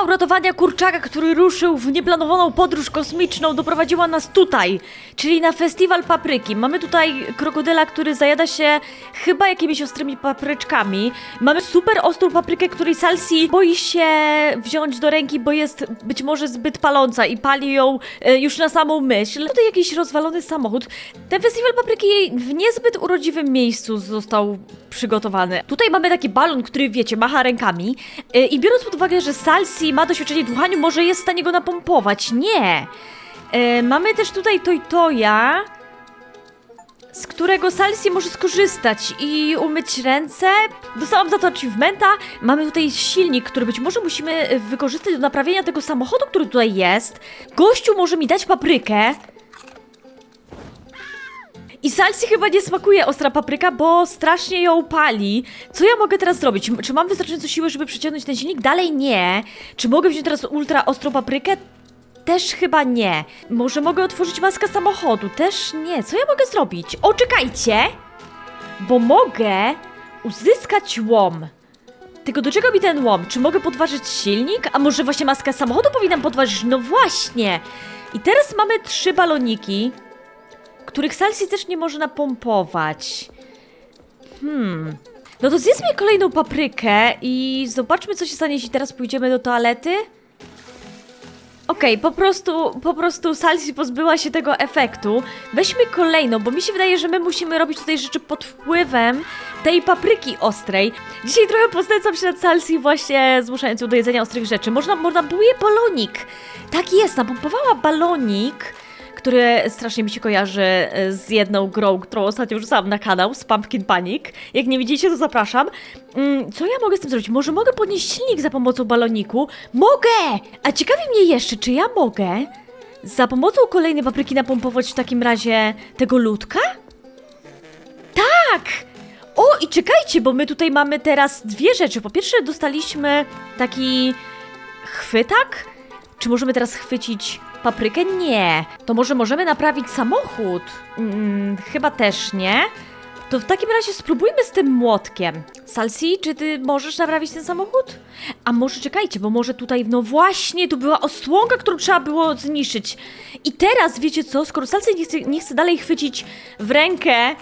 Próba uratowania kurczaka, który ruszył w nieplanowaną podróż kosmiczną, doprowadziła nas tutaj, czyli na festiwal papryki. Mamy tutaj krokodyla, który zajada się chyba jakimiś ostrymi papryczkami. Mamy super ostrą paprykę, której Salsi boi się wziąć do ręki, bo jest być może zbyt paląca i pali ją e, już na samą myśl. Tutaj jakiś rozwalony samochód. Ten festiwal papryki w niezbyt urodziwym miejscu został przygotowany. Tutaj mamy taki balon, który wiecie, macha rękami e, i biorąc pod uwagę, że Salsi ma doświadczenie w dmuchaniu, może jest w stanie go napompować. Nie! E, mamy też tutaj Toy Toya, z którego Salsi może skorzystać i umyć ręce. Dostałam za to achievementa. Mamy tutaj silnik, który być może musimy wykorzystać do naprawienia tego samochodu, który tutaj jest. Gościu może mi dać paprykę. I Salsi chyba nie smakuje ostra papryka, bo strasznie ją pali. Co ja mogę teraz zrobić? Czy mam wystarczająco siły, żeby przeciągnąć ten silnik? Dalej nie. Czy mogę wziąć teraz ultra ostrą paprykę? Też chyba nie. Może mogę otworzyć maskę samochodu? Też nie. Co ja mogę zrobić? O, czekajcie! Bo mogę uzyskać łom. Tylko do czego mi ten łom? Czy mogę podważyć silnik? A może właśnie maskę samochodu powinnam podważyć? No właśnie! I teraz mamy trzy baloniki, których Salsi też nie może napompować. Hmm. No to zjedzmy kolejną paprykę i zobaczmy, co się stanie, jeśli teraz pójdziemy do toalety. Okej, po prostu, po prostu Salsi pozbyła się tego efektu. Weźmy kolejną, bo mi się wydaje, że my musimy robić tutaj rzeczy pod wpływem tej papryki ostrej. Dzisiaj trochę poznęcam się nad Salsi właśnie zmuszając ją do jedzenia ostrych rzeczy. Można, można buje balonik. Tak jest, napompowała balonik który strasznie mi się kojarzy e, z jedną grą, którą ostatnio wrzucałam na kanał, z Pumpkin Panic. Jak nie widzicie, to zapraszam. Mm, co ja mogę z tym zrobić? Może mogę podnieść silnik za pomocą baloniku? Mogę! A ciekawi mnie jeszcze, czy ja mogę za pomocą kolejnej papryki napompować w takim razie tego ludka? Tak! O, i czekajcie, bo my tutaj mamy teraz dwie rzeczy. Po pierwsze, dostaliśmy taki chwytak. Czy możemy teraz chwycić paprykę? Nie. To może możemy naprawić samochód? Mm, chyba też nie. To w takim razie spróbujmy z tym młotkiem. Salsi, czy ty możesz naprawić ten samochód? A może czekajcie, bo może tutaj, no właśnie, tu była osłonka, którą trzeba było zniszczyć. I teraz, wiecie co, skoro Salsi nie chce, nie chce dalej chwycić w rękę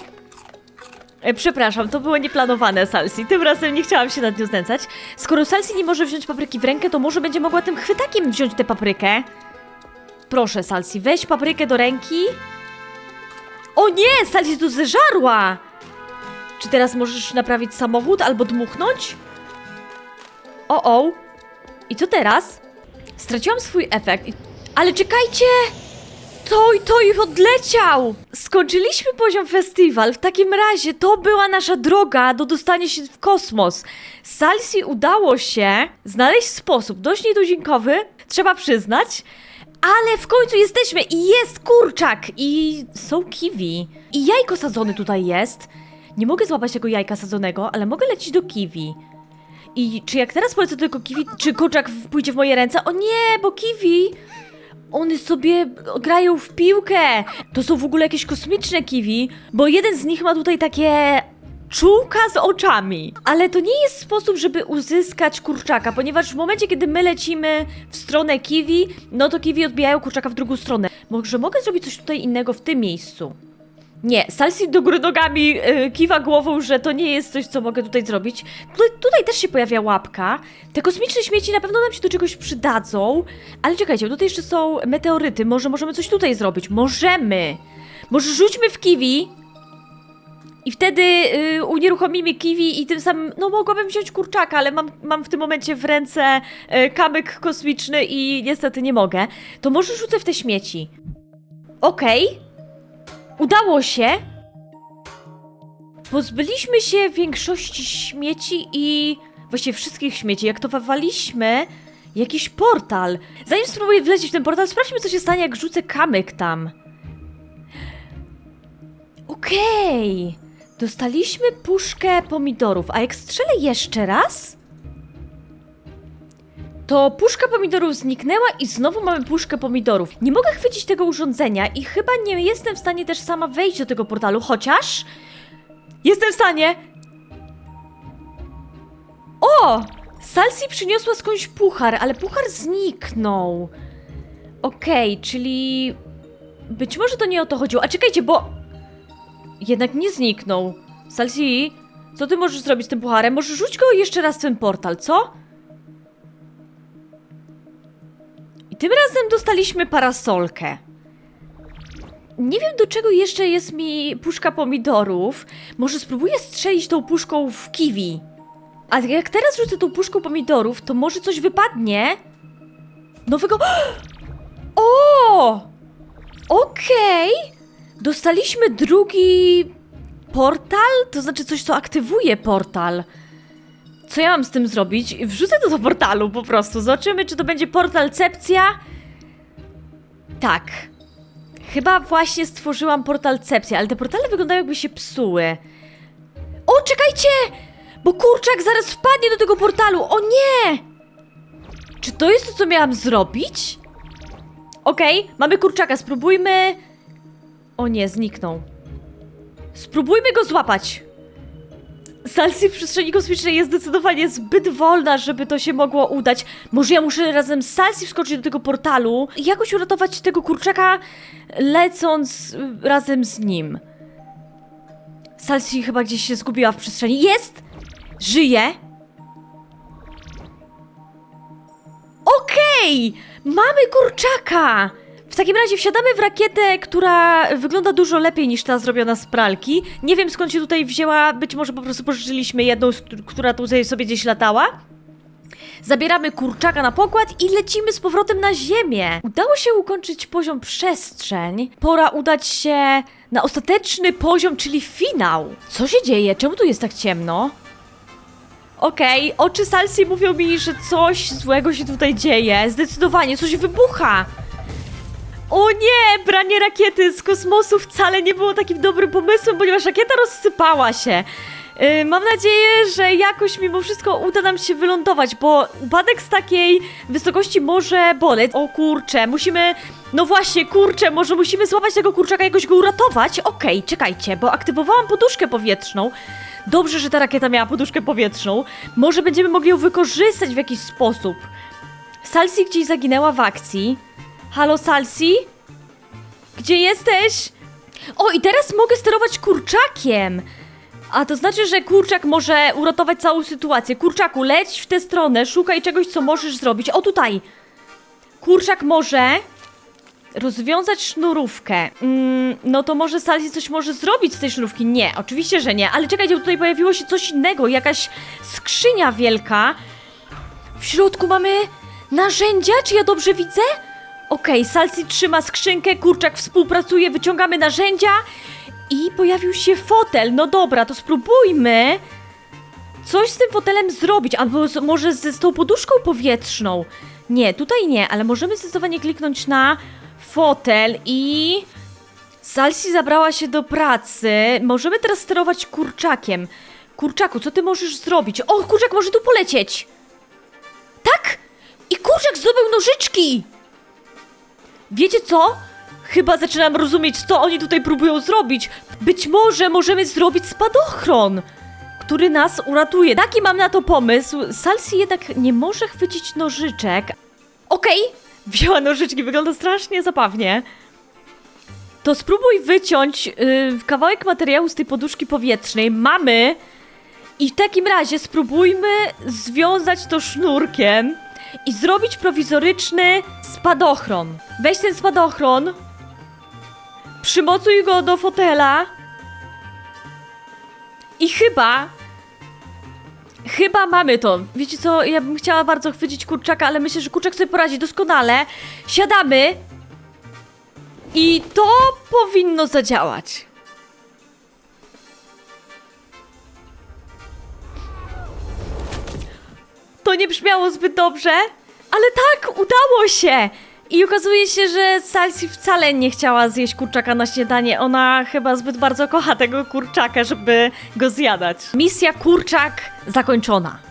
E, Przepraszam, to było nieplanowane, Salsi. Tym razem nie chciałam się nad nią znęcać. Skoro Salsi nie może wziąć papryki w rękę, to może będzie mogła tym chwytakiem wziąć tę paprykę. Proszę, Salsi, weź paprykę do ręki. O nie, Salsi tu zeżarła! Czy teraz możesz naprawić samochód albo dmuchnąć? O, o. I co teraz? Straciłam swój efekt. Ale czekajcie! To i to już odleciał! Skończyliśmy poziom festiwal. W takim razie to była nasza droga do dostania się w kosmos. Salsi udało się znaleźć sposób dość nietuzinkowy, trzeba przyznać, ale w końcu jesteśmy i jest kurczak i są kiwi. I jajko sadzone tutaj jest. Nie mogę złapać tego jajka sadzonego, ale mogę lecieć do kiwi. I czy jak teraz polecę tego kiwi, czy kurczak pójdzie w moje ręce? O nie, bo kiwi one sobie grają w piłkę. To są w ogóle jakieś kosmiczne kiwi, bo jeden z nich ma tutaj takie czułka z oczami. Ale to nie jest sposób, żeby uzyskać kurczaka, ponieważ w momencie, kiedy my lecimy w stronę kiwi, no to kiwi odbijają kurczaka w drugą stronę. Może mogę zrobić coś tutaj innego w tym miejscu? Nie, Salsi do góry nogami yy, kiwa głową, że to nie jest coś, co mogę tutaj zrobić. Tutaj, tutaj też się pojawia łapka. Te kosmiczne śmieci na pewno nam się do czegoś przydadzą. Ale czekajcie, tutaj jeszcze są meteoryty. Może możemy coś tutaj zrobić? Możemy! Może rzućmy w kiwi i wtedy yy, unieruchomimy kiwi i tym samym, no mogłabym wziąć kurczaka, ale mam, mam w tym momencie w ręce yy, kamyk kosmiczny i niestety nie mogę. To może rzucę w te śmieci. Okej. Udało się. Pozbyliśmy się większości śmieci i właściwie wszystkich śmieci. Jak to wywaliśmy, jakiś portal. Zanim spróbuję wlecieć w ten portal, sprawdźmy, co się stanie, jak rzucę kamyk tam. Okej. Dostaliśmy puszkę pomidorów, a jak strzelę jeszcze raz? To puszka pomidorów zniknęła i znowu mamy puszkę pomidorów. Nie mogę chwycić tego urządzenia i chyba nie jestem w stanie też sama wejść do tego portalu, chociaż... Jestem w stanie! O! Salsi przyniosła skądś puchar, ale puchar zniknął. Okej, czyli być może to nie o to chodziło. A czekajcie, bo jednak nie zniknął. Salsi, co ty możesz zrobić z tym pucharem? Może rzuć go jeszcze raz w ten portal, co? I tym razem dostaliśmy parasolkę. Nie wiem, do czego jeszcze jest mi puszka pomidorów. Może spróbuję strzelić tą puszką w kiwi. A jak teraz rzucę tą puszką pomidorów, to może coś wypadnie? Nowego... O! Okej! Dostaliśmy drugi portal? To znaczy coś, co aktywuje portal. Co ja mam z tym zrobić? Wrzucę to do portalu po prostu. Zobaczymy, czy to będzie portalcepcja. Tak. Chyba właśnie stworzyłam portalcepcję, ale te portale wyglądają jakby się psuły. O, czekajcie! Bo kurczak zaraz wpadnie do tego portalu! O nie! Czy to jest to, co miałam zrobić? Okej, mamy kurczaka, spróbujmy... O nie, zniknął. Spróbujmy go złapać. Salsi w przestrzeni kosmicznej jest zdecydowanie zbyt wolna, żeby to się mogło udać. Może ja muszę razem z Salsi wskoczyć do tego portalu i jakoś uratować tego kurczaka, lecąc y, razem z nim. Salsi chyba gdzieś się zgubiła w przestrzeni. Jest! Żyje! Okej! Mamy kurczaka! Takim razie wsiadamy w rakietę, która wygląda dużo lepiej niż ta zrobiona z pralki. Nie wiem skąd się tutaj wzięła, być może po prostu pożyczyliśmy jedną, która tutaj sobie gdzieś latała. Zabieramy kurczaka na pokład i lecimy z powrotem na ziemię. Udało się ukończyć poziom przestrzeń. Pora udać się na ostateczny poziom, czyli finał. Co się dzieje? Czemu tu jest tak ciemno? Okej, oczy Salsi mówią mi, że coś złego się tutaj dzieje. Zdecydowanie, coś wybucha. O nie, branie rakiety z kosmosu wcale nie było takim dobrym pomysłem, ponieważ rakieta rozsypała się. Yy, mam nadzieję, że jakoś mimo wszystko uda nam się wylądować, bo upadek z takiej wysokości może boleć. O kurcze, musimy... No właśnie, kurcze, może musimy złapać tego kurczaka, jakoś go uratować? Okej, czekajcie, bo aktywowałam poduszkę powietrzną. Dobrze, że ta rakieta miała poduszkę powietrzną. Może będziemy mogli ją wykorzystać w jakiś sposób. Salsi gdzieś zaginęła w akcji. Halo, Salsi? Gdzie jesteś? O, i teraz mogę sterować kurczakiem. A to znaczy, że kurczak może uratować całą sytuację. Kurczaku, leć w tę stronę, szukaj czegoś, co możesz zrobić. O, tutaj. Kurczak może rozwiązać sznurówkę. Mm, no to może Salsi coś może zrobić z tej sznurówki? Nie, oczywiście, że nie. Ale czekajcie, tutaj pojawiło się coś innego. Jakaś skrzynia wielka. W środku mamy narzędzia, czy ja dobrze widzę? Okej, Salsi trzyma skrzynkę, kurczak współpracuje, wyciągamy narzędzia i pojawił się fotel. No dobra, to spróbujmy coś z tym fotelem zrobić, albo z, może z, z tą poduszką powietrzną. Nie, tutaj nie, ale możemy zdecydowanie kliknąć na fotel i... Salsi zabrała się do pracy. Możemy teraz sterować kurczakiem. Kurczaku, co ty możesz zrobić? O, kurczak może tu polecieć! Tak! I kurczak zdobył nożyczki! Wiecie co? Chyba zaczynam rozumieć, co oni tutaj próbują zrobić. Być może możemy zrobić spadochron, który nas uratuje. Taki mam na to pomysł. Salsi jednak nie może chwycić nożyczek. Okej, wzięła nożyczki, wygląda strasznie zabawnie. To spróbuj wyciąć yy, kawałek materiału z tej poduszki powietrznej. Mamy. I w takim razie spróbujmy związać to sznurkiem i zrobić prowizoryczny spadochron. Weź ten spadochron, przymocuj go do fotela i chyba. Chyba mamy to. Wiecie co? Ja bym chciała bardzo chwycić kurczaka, ale myślę, że kurczak sobie poradzi doskonale. Siadamy. I to powinno zadziałać. To nie brzmiało zbyt dobrze, ale tak, udało się! I okazuje się, że Salsi wcale nie chciała zjeść kurczaka na śniadanie. Ona chyba zbyt bardzo kocha tego kurczaka, żeby go zjadać. Misja kurczak zakończona.